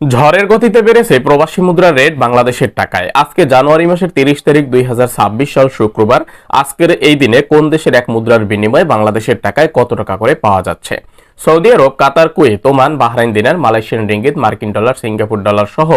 ঝড়ের গতিতে বেড়েছে প্রবাসী মুদ্রার রেট বাংলাদেশের টাকায়। আজকে জানুয়ারি মাসের তিরিশ তারিখ দুই হাজার ছাব্বিশ সাল শুক্রবার। আজকের এই দিনে কোন দেশের এক মুদ্রার বিনিময়ে বাংলাদেশের টাকায় কত টাকা করে পাওয়া যাচ্ছে? Saudi Arab, Qatar, Kuwait, Oman, Bahrain dinar Malaysian ringgit, মার্কিন ডলার, সিঙ্গাপুর ডলার সহ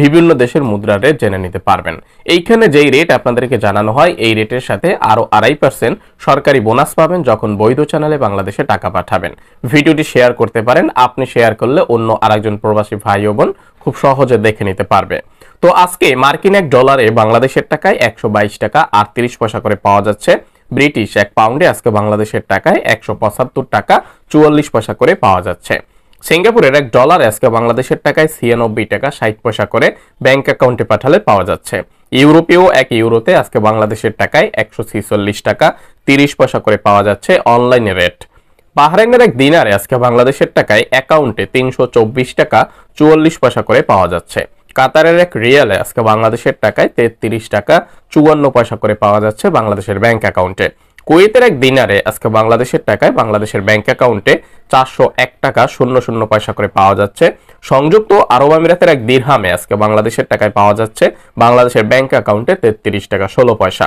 বিভিন্ন দেশের মুদ্রার রেট জেনে নিতে পারবেন। এইখানে যেই রেট আপনাদেরকে জানানো হয়, এই রেটের সাথে আরও আড়াই পার্সেন্ট সরকারি বোনাস পাবেন যখন বৈধ চ্যানেলে বাংলাদেশে টাকা পাঠাবেন। ভিডিওটি শেয়ার করতে পারেন, আপনি শেয়ার করলে অন্য আরেকজন প্রবাসী ভাই ও বোন খুব সহজে দেখে নিতে পারবে। তো আজকে মার্কিন এক ডলারে বাংলাদেশের টাকায় একশো বাইশ টাকা আটত্রিশ পয়সা করে পাওয়া যাচ্ছে। ব্রিটিশ এক পাউন্ডে আজকে বাংলাদেশের টাকায় একশো পঁচাত্তর টাকা চুয়াল্লিশ পয়সা করে পাওয়া যাচ্ছে। সিঙ্গাপুরের এক ডলার আজকে বাংলাদেশের টাকায় ছিয়ানব্বই টাকা ষাট পয়সা করে ব্যাংক অ্যাকাউন্টে পাঠালে পাওয়া যাচ্ছে। ইউরোপীয় এক ইউরোতে আজকে বাংলাদেশের টাকায় একশো ছিচল্লিশ টাকা তিরিশ পয়সা করে পাওয়া যাচ্ছে অনলাইনে রেট বাহরাইনের এক দিনারে আজকে বাংলাদেশের টাকায় অ্যাকাউন্টে তিনশো চব্বিশ টাকা চুয়াল্লিশ পয়সা করে পাওয়া যাচ্ছে। কাতারের এক রিয়ালে আজকে বাংলাদেশের টাকায় তেত্রিশ টাকা চুয়ান্ন পয়সা করে পাওয়া যাচ্ছে বাংলাদেশের ব্যাংক অ্যাকাউন্টে। কুয়েতের এক দিনারে আজকে বাংলাদেশের টাকায় বাংলাদেশের ব্যাংক অ্যাকাউন্টে চারশো এক টাকা শূন্য শূন্য পয়সা করে পাওয়া যাচ্ছে। সংযুক্ত আরব আমিরাতের এক দিরহামে আজকে বাংলাদেশের টাকায় পাওয়া যাচ্ছে বাংলাদেশের ব্যাংক অ্যাকাউন্টে তেত্রিশ টাকা ষোলো পয়সা।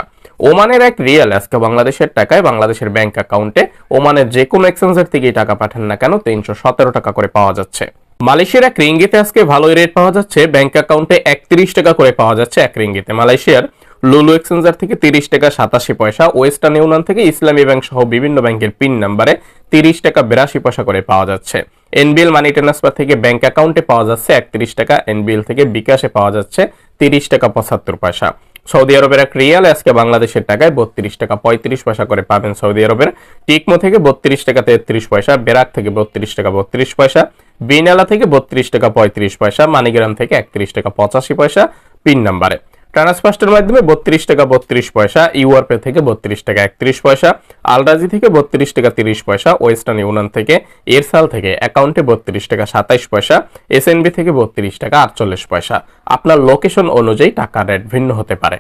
ওমানের এক রিয়াল আজকে বাংলাদেশের টাকায় বাংলাদেশের ব্যাংক অ্যাকাউন্টে ওমানের যে কোনো এক্সচেঞ্জের থেকেই টাকা পাঠান না কেন, তিনশো সতেরো টাকা করে পাওয়া যাচ্ছে। মালয়েশিয়ার এক রিঙ্গিতে আজকে ভালোই রেট পাওয়া যাচ্ছে। ব্যাংক অ্যাকাউন্টে একত্রিশ টাকা করে পাওয়া যাচ্ছে এক রিঙ্গিতে। মালয়েশিয়ার লুলু এক্সচেঞ্জার থেকে তিরিশ টাকা সাতাশি পয়সা ওয়েস্টার্ন ইউনিয়ন থেকে ইসলামী ব্যাংক সহ বিভিন্ন ব্যাংকের পিন নাম্বারে তিরিশ টাকা বিরাশি পয়সা করে পাওয়া যাচ্ছে। এনবিএল মানি ট্রান্সফার থেকে ব্যাংক অ্যাকাউন্টে পাওয়া যাচ্ছে একত্রিশ টাকা এনবিএল থেকে বিকাশে পাওয়া যাচ্ছে তিরিশ টাকা পঁচাত্তর পয়সা। সৌদি আরবের এক রিয়াল আজকে বাংলাদেশের টাকায় বত্রিশ টাকা পঁয়ত্রিশ পয়সা করে পাবেন সৌদি আরবের। টিকমো থেকে বত্রিশ টাকা তেত্রিশ পয়সা বেরাক থেকে বত্রিশ টাকা বত্রিশ পয়সা বিনালা থেকে বত্রিশ টাকা পঁয়ত্রিশ পয়সা, মানিগ্রাম থেকে একত্রিশ টাকা পঁচাশি পয়সা, পিন নাম্বারে। ট্রান্সফার্স্টের মাধ্যমে বত্রিশ টাকা বত্রিশ পয়সা, ইউআরপে থেকে বত্রিশ টাকা একত্রিশ পয়সা, আলরাজি থেকে বত্রিশ টাকা তিরিশ পয়সা, ওয়েস্টার্ন ইউনিয়ন থেকে এরসাল থেকে অ্যাকাউন্টে বত্রিশ টাকা সাতাইশ পয়সা, এসএনবি থেকে বত্রিশ টাকা আটচল্লিশ পয়সা। আপনার লোকেশন অনুযায়ী টাকার রেট ভিন্ন হতে পারে।